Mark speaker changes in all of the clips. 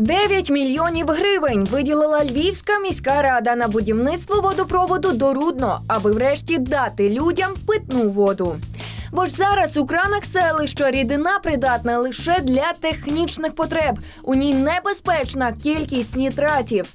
Speaker 1: 9 мільйонів гривень виділила Львівська міська рада на будівництво водопроводу до Рудно, аби врешті дати людям питну воду. Бо ж зараз у кранах селища рідина придатна лише для технічних потреб. У ній небезпечна кількість нітратів.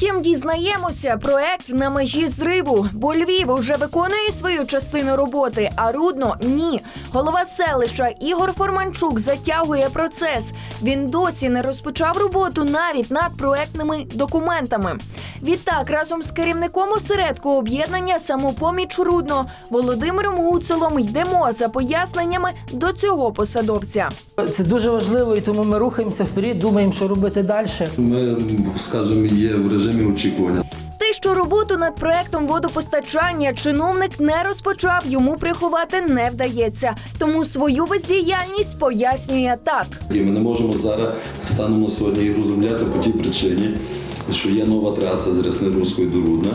Speaker 1: Втім, дізнаємося, проект на межі зриву, бо Львів вже виконує свою частину роботи, а Рудно ні. Голова селища Ігор Форманчук затягує процес. Він досі не розпочав роботу навіть над проектними документами. Відтак, разом з керівником осередку об'єднання самопоміч Рудно Володимиром Гуцелом йдемо за поясненнями до цього посадовця.
Speaker 2: Це дуже важливо, і тому ми рухаємося вперед, думаємо, що робити далі.
Speaker 3: Ми, скажімо, є в режимі очікування.
Speaker 1: Те, що роботу над проектом водопостачання чиновник не розпочав, йому приховати не вдається. Тому свою бездіяльність пояснює так.
Speaker 3: І ми не можемо зараз станом на сьогодні їх розробляти по тій причині, що є нова траса з Ряснирівської до Рудна,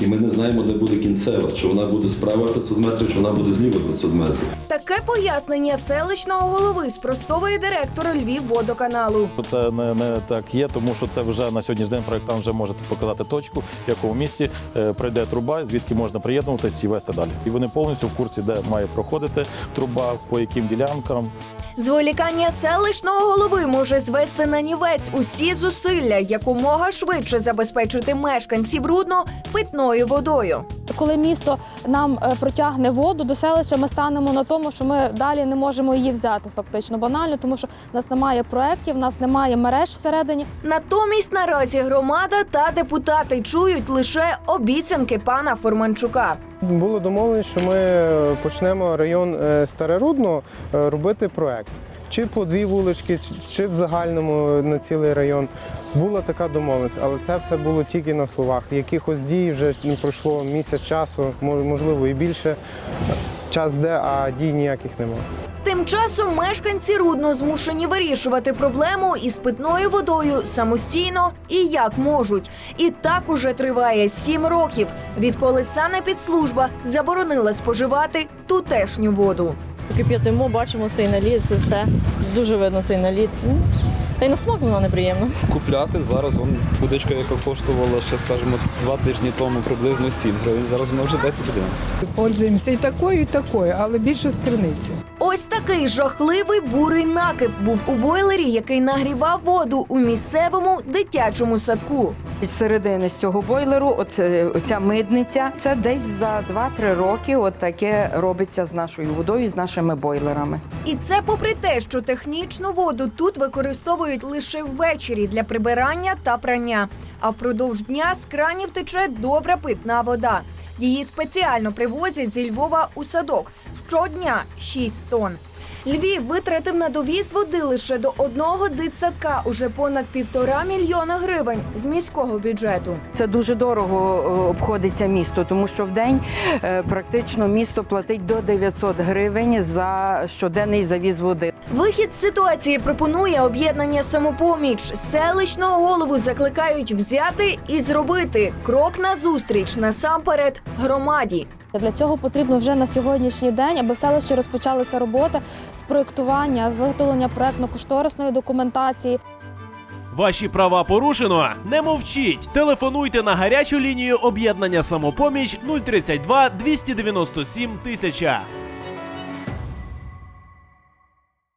Speaker 3: і ми не знаємо, де буде кінцева, чи вона буде справа 500 метрів, чи вона буде зліва 500 метрів.
Speaker 1: Таке пояснення селищного голови спростовує директор Львівводоканалу.
Speaker 4: Це не, не так є, тому що це вже на сьогоднішній день проєктант вже може показати точку, в якому місці е, пройде труба, звідки можна приєднуватись і вести далі. І вони повністю в курсі, де має проходити труба, по яким ділянкам.
Speaker 1: Зволікання селищного голови може звести на нівець усі зусилля якомога швидше забезпечити мешканців Рудно питною водою.
Speaker 5: Коли місто нам е, протягне воду до селища, ми станемо на тому, що ми далі не можемо її взяти, фактично банально, тому що в нас немає проєктів, в нас немає мереж всередині.
Speaker 1: Натомість наразі громада та депутати чують лише обіцянки пана Форманчука.
Speaker 6: Було домовлено, що ми почнемо район е, Старе Рудно е, робити проект. Чи по дві вулички, чи- в загальному на цілий район. Була така домовленість, але це все було тільки на словах. Якихось дій вже пройшло місяць часу, мож- можливо, і більше. Час де, а дій ніяких немає.
Speaker 1: Тим часом мешканці Рудно змушені вирішувати проблему із питною водою самостійно і як можуть. І так уже триває сім років, відколи санепідслужба заборонила споживати тутешню воду.
Speaker 7: Кип'ятимо, бачимо цей наліт, це все. Дуже видно цей наліт. Та й на смак воно неприємно.
Speaker 8: купляти. Зараз вон водичка, яка коштувала ще, скажімо, два тижні тому приблизно 7 гривень. Зараз вона вже 10-11.
Speaker 9: Пользуємося і такою, і такою, але більше з криниці.
Speaker 1: Ось такий жахливий бурий накип був у бойлері, який нагрівав воду у місцевому дитячому садку.
Speaker 10: З середини з цього бойлеру, оце, оця мидниця, це десь за 2-3 роки от таке робиться з нашою водою, з нашими бойлерами.
Speaker 1: І це попри те, що технічну воду тут використовують лише ввечері для прибирання та прання. А впродовж дня з кранів тече добра питна вода. Її спеціально привозять зі Львова у садок щодня 6 тонн. Львів витратив на довіз води лише до одного дитсадка уже понад півтора мільйона гривень з міського бюджету.
Speaker 10: Це дуже дорого е, обходиться місто, тому що в день е, практично місто платить до 900 гривень за щоденний завіз води.
Speaker 1: Вихід з ситуації пропонує об'єднання самопоміч. Селищного голову закликають взяти і зробити крок назустріч насамперед громаді.
Speaker 5: Для цього потрібно вже на сьогоднішній день, аби в селищі розпочалися роботи з проєктування, з виготовлення проєктно-кошторисної документації,
Speaker 11: Ваші права порушено? Не мовчіть. Телефонуйте на гарячу лінію об'єднання самопоміч 032 297 тисяча.